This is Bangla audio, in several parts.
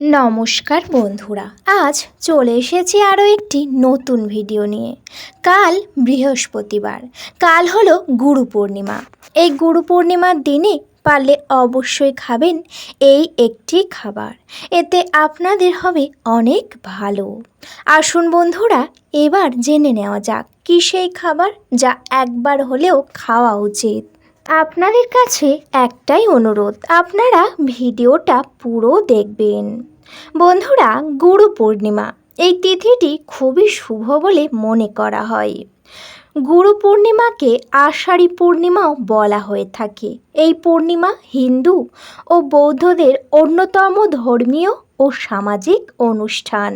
নমস্কার বন্ধুরা, আজ চলে এসেছি আরও একটি নতুন ভিডিও নিয়ে। কাল বৃহস্পতিবার, কাল হলো গুরু পূর্ণিমা। এই গুরু পূর্ণিমার দিনে পারলে অবশ্যই খাবেন এই একটি খাবার। এতে আপনাদের হবে অনেক ভালো। আসুন বন্ধুরা, এবার জেনে নেওয়া যাক কী সেই খাবার যা একবার হলেও খাওয়া উচিত। আপনাদের কাছে একটাই অনুরোধ, আপনারা ভিডিওটা পুরো দেখবেন। বন্ধুরা, গুরু পূর্ণিমা। এই তিথিটি খুবই শুভ বলে মনে করা হয়। গুরু পূর্ণিমাকে আষাঢ়ী পূর্ণিমাও বলা হয়ে থাকে। এই পূর্ণিমা হিন্দু ও বৌদ্ধদের অন্যতম ধর্মীয় ও সামাজিক অনুষ্ঠান।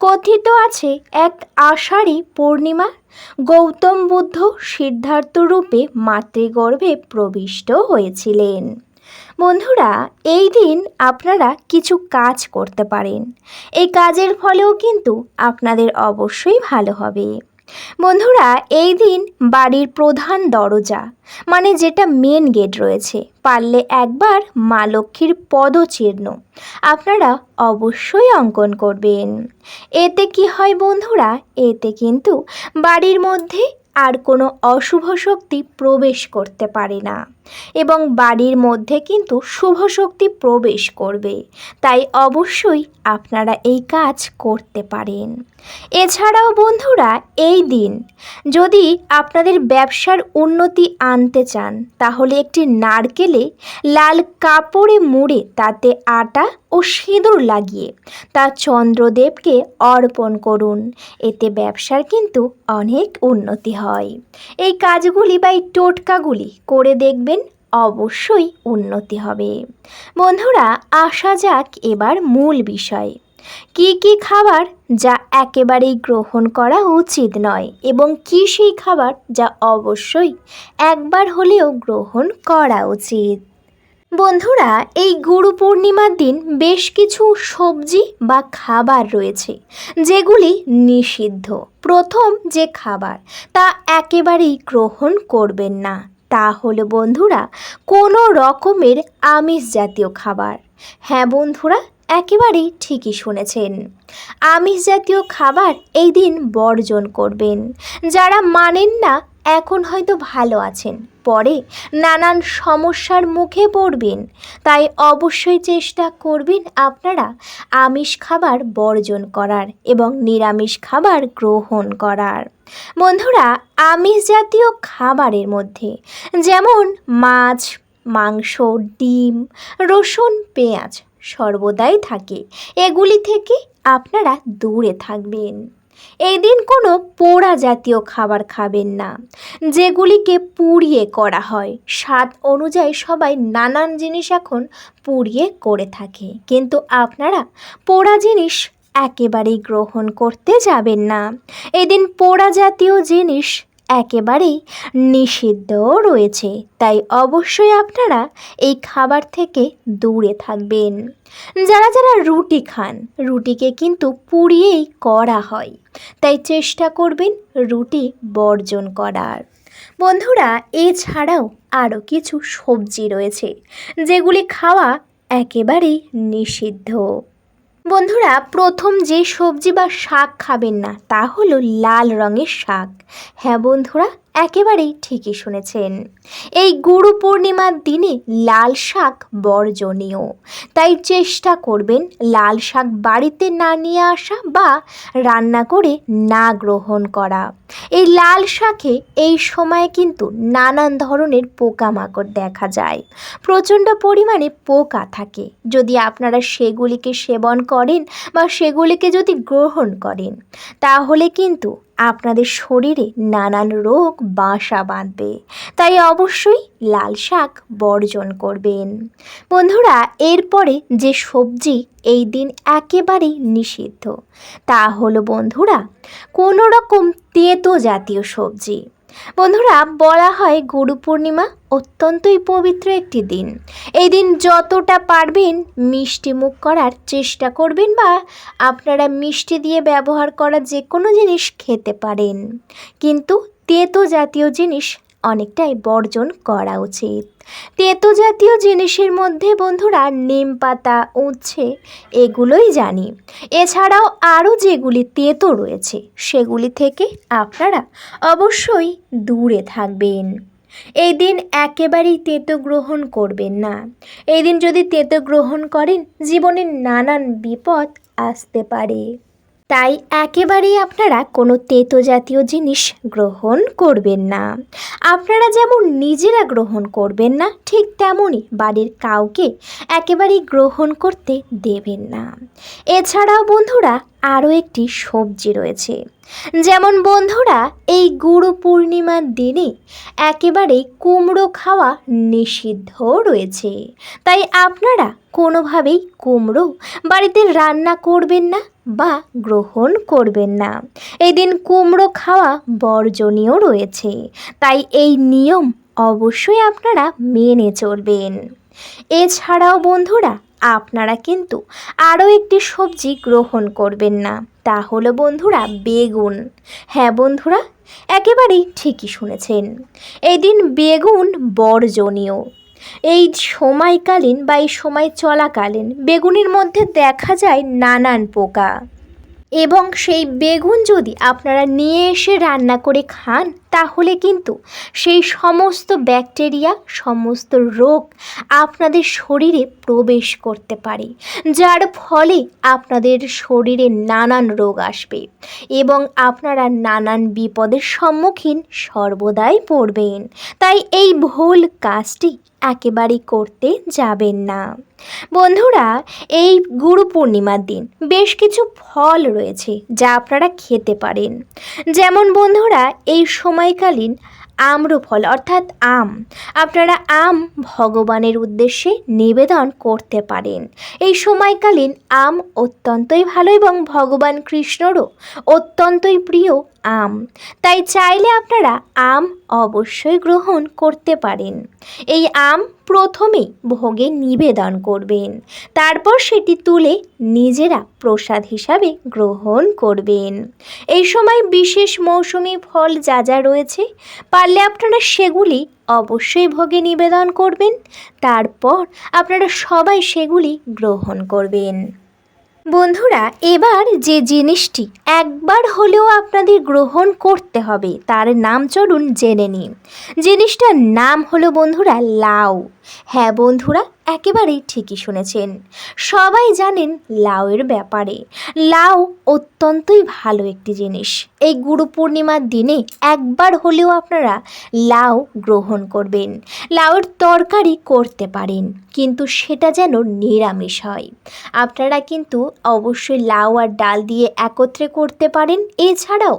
কথিত আছে, এক আষাঢ়ী পূর্ণিমা গৌতম বুদ্ধ সিদ্ধার্থ রূপে মাতৃগর্ভে প্রবিষ্ট হয়েছিলেন। বন্ধুরা, এই দিন আপনারা কিছু কাজ করতে পারেন। এই কাজের ফলেও কিন্তু আপনাদের অবশ্যই ভালো হবে। বন্ধুরা, এই দিন বাড়ির প্রধান দরজা মানে যেটা মেন গেট রয়েছে, পারলে একবার মা লক্ষ্মীর পদচিহ্ন আপনারা অবশ্যই অঙ্কন করবেন। এতে কি হয় বন্ধুরা, এতে কিন্তু বাড়ির মধ্যে আর কোনো অশুভ শক্তি প্রবেশ করতে পারে না। এবং বাড়ির মধ্যে কিন্তু শুভ শক্তি প্রবেশ করবে। তাই অবশ্যই আপনারা এই কাজ করতে পারেন। এছাড়াও বন্ধুরা, এই দিন যদি আপনাদের ব্যবসার উন্নতি আনতে চান, তাহলে একটি নারকেলে লাল কাপড়ে মুড়ে তাতে আটা ও সিঁদুর লাগিয়ে তা চন্দ্রদেবকে অর্পণ করুন। এতে ব্যবসার কিন্তু অনেক উন্নতি হয়। এই কাজগুলি বা এই টোটকাগুলি করে দেখবেন অবশ্যই উন্নতি হবে। বন্ধুরা, আসা যাক এবার মূল বিষয়। কি কি খাবার যা একেবারেই গ্রহণ করা উচিত নয় এবং কি সেই খাবার যা অবশ্যই একবার হলেও গ্রহণ করা উচিত? বন্ধুরা, এই গুরু পূর্ণিমার দিন বেশ কিছু সবজি বা খাবার রয়েছে, যেগুলি নিষিদ্ধ। প্রথম যে খাবার, তা একেবারেই গ্রহণ করবেন না। তা হলো বন্ধুরা, কোনো রকমের আমিষ জাতীয় খাবার। হ্যাঁ বন্ধুরা, একেবারেই ঠিকই শুনেছেন। আমিষ জাতীয় খাবার এই দিন বর্জন করবেন। যারা মানেন না এখন হয়তো ভালো আছেন। পরে নানান সমস্যার মুখে পড়বেন। তাই অবশ্যই চেষ্টা করবেন আপনারা আমিষ খাবার বর্জন করার এবং নিরামিষ খাবার গ্রহণ করার। বন্ধুরা, আমিষ জাতীয় খাবারের মধ্যে যেমন মাছ, মাংস, ডিম, রসুন, পেঁয়াজ সর্বদাই থাকে। এগুলি থেকে আপনারা দূরে থাকবেন। এই দিন কোনো পোড়া জাতীয় খাবার খাবেন না। যেগুলিকে পুড়িয়ে করা হয়। স্বাদ অনুযায়ী সবাই নানান জিনিস এখন পুড়িয়ে করে থাকে। কিন্তু আপনারা পোড়া জিনিস একেবারেই গ্রহণ করতে যাবেন না। এদিন পোড়া জাতীয় জিনিস একেবারেই নিষিদ্ধ রয়েছে। তাই অবশ্যই আপনারা এই খাবার থেকে দূরে থাকবেন। যারা যারা রুটি খান, রুটিকে কিন্তু পুড়িয়েই করা হয়। তাই চেষ্টা করবেন রুটি বর্জন করার। বন্ধুরা, এছাড়াও আরও কিছু সবজি রয়েছে, যেগুলি খাওয়া একেবারেই নিষিদ্ধ। বন্ধুরা, প্রথম যে সবজি বা শাক খাবেন না, তা হলো লাল রঙের শাক। হ্যাঁ বন্ধুরা একেবারেই ঠিকই শুনেছেন। এই গুরু পূর্ণিমার দিনে লাল শাক বর্জনীয়। তাই চেষ্টা করবেন লাল শাক বাড়িতে না নিয়ে আসা বা রান্না করে না গ্রহণ করা। এই লাল শাকে এই সময়ে কিন্তু নানান ধরনের পোকামাকড় দেখা যায়। প্রচণ্ড পরিমাণে পোকা থাকে। যদি আপনারা সেগুলিকে সেবন করেন বা সেগুলিকে যদি গ্রহণ করেন, তাহলে কিন্তু আপনাদের শরীরে নানান রোগ বাসা বাঁধবে। তাই অবশ্যই লাল শাক বর্জন করবেন। বন্ধুরা, এরপরে যে সবজি এই দিন একেবারেই নিষিদ্ধ, তা হলো বন্ধুরা কোনো রকম তেঁতো জাতীয় সবজি। বন্ধুরা, বলা হয় গুরু পূর্ণিমা অত্যন্তই পবিত্র একটি দিন। এই দিন যতটা পারবেন মিষ্টি মুখ করার চেষ্টা করবেন বা আপনারা মিষ্টি দিয়ে ব্যবহার করা যে কোনো জিনিস খেতে পারেন। কিন্তু তেতো জাতীয় জিনিস অনেকটাই বর্জন করা উচিত। তেতো জাতীয় জিনিসের মধ্যে বন্ধুরা নিম পাতা, উচ্ছে, এগুলোই জানি। এছাড়াও আরও যেগুলি তেতো রয়েছে, সেগুলি থেকে আপনারা অবশ্যই দূরে থাকবেন। এই দিন একেবারেই তেতো গ্রহণ করবেন না। এই দিন যদি তেতো গ্রহণ করেন জীবনের নানান বিপদ আসতে পারে। তাই একেবারেই আপনারা কোনো তেতো জাতীয় জিনিস গ্রহণ করবেন না। আপনারা যেমন নিজেরা গ্রহণ করবেন না, ঠিক তেমনই বাড়ির কাউকে একেবারেই গ্রহণ করতে দেবেন না। এছাড়াও বন্ধুরা, আরও একটি সবজি রয়েছে। যেমন বন্ধুরা, এই গুরু পূর্ণিমার দিনে একেবারে কুমড়ো খাওয়া নিষিদ্ধ রয়েছে। তাই আপনারা কোনোভাবেই কুমড়ো বাড়িতে রান্না করবেন না বা গ্রহণ করবেন না। এই দিন কুমড়ো খাওয়া বর্জনীয় রয়েছে। তাই এই নিয়ম অবশ্যই আপনারা মেনে চলবেন। এছাড়াও বন্ধুরা, আপনারা কিন্তু আরও একটি সবজি গ্রহণ করবেন না। তা হলো বন্ধুরা, বেগুন। হ্যাঁ বন্ধুরা, একেবারেই ঠিকই শুনেছেন। এই দিন বেগুন বর্জনীয়। এই সময়কালীন বা এই সময় চলাকালীন বেগুনের মধ্যে দেখা যায় নানান পোকা। এবং সেই বেগুন যদি আপনারা নিয়ে এসে রান্না করে খান তাহলে কিন্তু সেই সমস্ত ব্যাকটেরিয়া, সমস্ত রোগ আপনাদের শরীরে প্রবেশ করতে পারে, যার ফলে আপনাদের শরীরে নানান রোগ আসবে এবং আপনারা নানান বিপদের সম্মুখীন সর্বদাই পড়বেন। তাই এই ভুল কাজটি একেবারেই করতে যাবেন না। বন্ধুরা, এই গুরু পূর্ণিমার দিন বেশ কিছু ফল রয়েছে যা আপনারা খেতে পারেন। যেমন বন্ধুরা, এই সময়কালীন আম্রফল, অর্থাৎ আম। আপনারা আম ভগবানের উদ্দেশ্যে নিবেদন করতে পারেন। এই সময়কালীন আম অত্যন্তই ভালো এবং ভগবান কৃষ্ণরও অত্যন্তই প্রিয় আম। তাই চাইলে আপনারা আম অবশ্যই গ্রহণ করতে পারেন। এই আম প্রথমেই ভোগে নিবেদন করবেন। তারপর সেটি তুলে নিজেরা প্রসাদ হিসাবে গ্রহণ করবেন। এই সময় বিশেষ মৌসুমি ফল যা যা রয়েছে, পারলে আপনারা সেগুলি অবশ্যই ভোগে নিবেদন করবেন। তারপর আপনারা সবাই সেগুলি গ্রহণ করবেন। বন্ধুরা, এবার যে জিনিসটি একবার হলেও আপনাদের গ্রহণ করতে হবে, তার নাম চলুন জেনে নিন জিনিসটার নাম হলো বন্ধুরা, লাউ। হ্যাঁ বন্ধুরা একেবারেই ঠিকই শুনেছেন। সবাই জানেন লাউয়ের ব্যাপারে। লাউ অত্যন্তই ভালো একটি জিনিস। এই গুরু পূর্ণিমার দিনে একবার হলেও আপনারা লাউ গ্রহণ করবেন। লাউয়ের তরকারি করতে পারেন, কিন্তু সেটা যেন নিরামিষ হয়। আপনারা কিন্তু অবশ্যই লাউ আর ডাল দিয়ে একত্রে করতে পারেন। এছাড়াও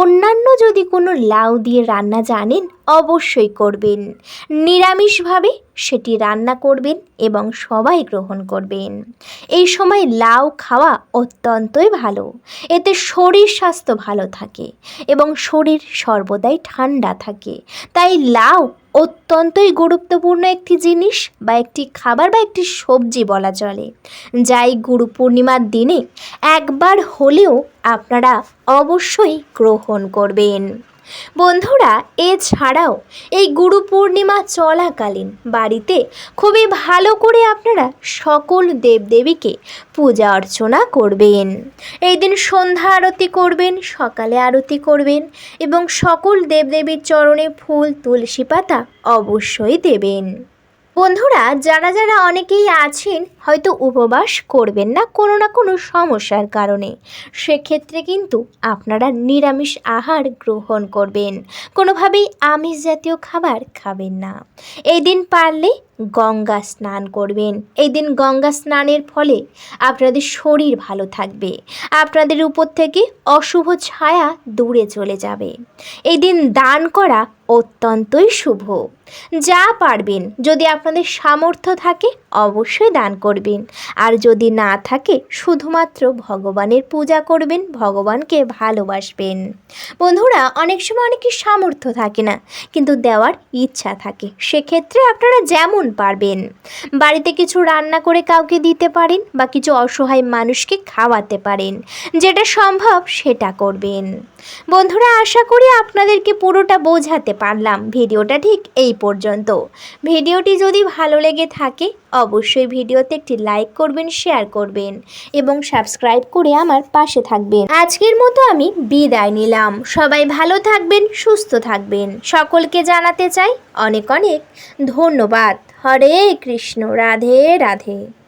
অন্যান্য যদি কোনো লাউ দিয়ে রান্না জানেন অবশ্যই করবেন। নিরামিষভাবে সেটি রান্না করবেন এবং সবাই গ্রহণ করবেন। এই সময় লাউ খাওয়া অত্যন্তই ভালো। এতে শরীর স্বাস্থ্য ভালো থাকে এবং শরীর সর্বদাই ঠান্ডা থাকে। তাই লাউ অত্যন্তই গুরুত্বপূর্ণ একটি জিনিস বা একটি খাবার বা একটি সবজি বলা চলে। যাই গুরু পূর্ণিমার দিনে একবার হলেও আপনারা অবশ্যই গ্রহণ করবেন। বন্ধুরা, এছাড়াও এই গুরু পূর্ণিমা চলাকালীন বাড়িতে খুবই ভালো করে আপনারা সকল দেবদেবীকে পূজা অর্চনা করবেন। এই দিন সন্ধ্যা আরতি করবেন, সকালে আরতি করবেন এবং সকল দেবদেবীর চরণে ফুল, তুলসী পাতা অবশ্যই দেবেন। বন্ধুরা, যারা যারা অনেকেই আছেন, হয়তো উপবাস করবেন না কোনো না কোনো সমস্যার কারণে। সেক্ষেত্রে কিন্তু আপনারা নিরামিষ আহার গ্রহণ করবেন। কোনোভাবেই আমিষ জাতীয় খাবার খাবেন না। এই দিন পারলে গঙ্গা স্নান করবেন। এই দিন গঙ্গা স্নানের ফলে আপনাদের শরীর ভালো থাকবে। আপনাদের উপর থেকে অশুভ ছায়া দূরে চলে যাবে। এই দিন দান করা অত্যন্তই শুভ। যা পারবেন। যদি আপনাদের সামর্থ্য থাকে অবশ্যই দান করবেন। আর যদি না থাকে, শুধুমাত্র ভগবানের পূজা করবেন, ভগবানকে ভালোবাসবেন। বন্ধুরা, অনেক সময় অনেকের সামর্থ্য থাকে না, কিন্তু দেওয়ার ইচ্ছা থাকে। সেক্ষেত্রে আপনারা যেমন পারবেন। বাড়িতে কিছু রান্না করে কাউকে দিতে পারেন বা কিছু অসহায় মানুষকে খাওয়াতে পারেন। যেটা সম্ভব, সেটা করবেন। বন্ধুরা, আশা করি আপনাদেরকে পুরোটা বোঝাতে পারলাম। ভিডিওটা ঠিক এই পর্যন্ত। ভিডিওটি যদি ভালো লেগে থাকে অবশ্যই ভিডিওতে একটি লাইক করবেন শেয়ার করবেন এবং সাবস্ক্রাইব করে আমার পাশে থাকবেন। আজকের মতো আমি বিদায় নিলাম। সবাই ভালো থাকবেন, সুস্থ থাকবেন। সকলকে জানাতে চাই অনেক অনেক ধন্যবাদ। হরে কৃষ্ণ, রাধে রাধে।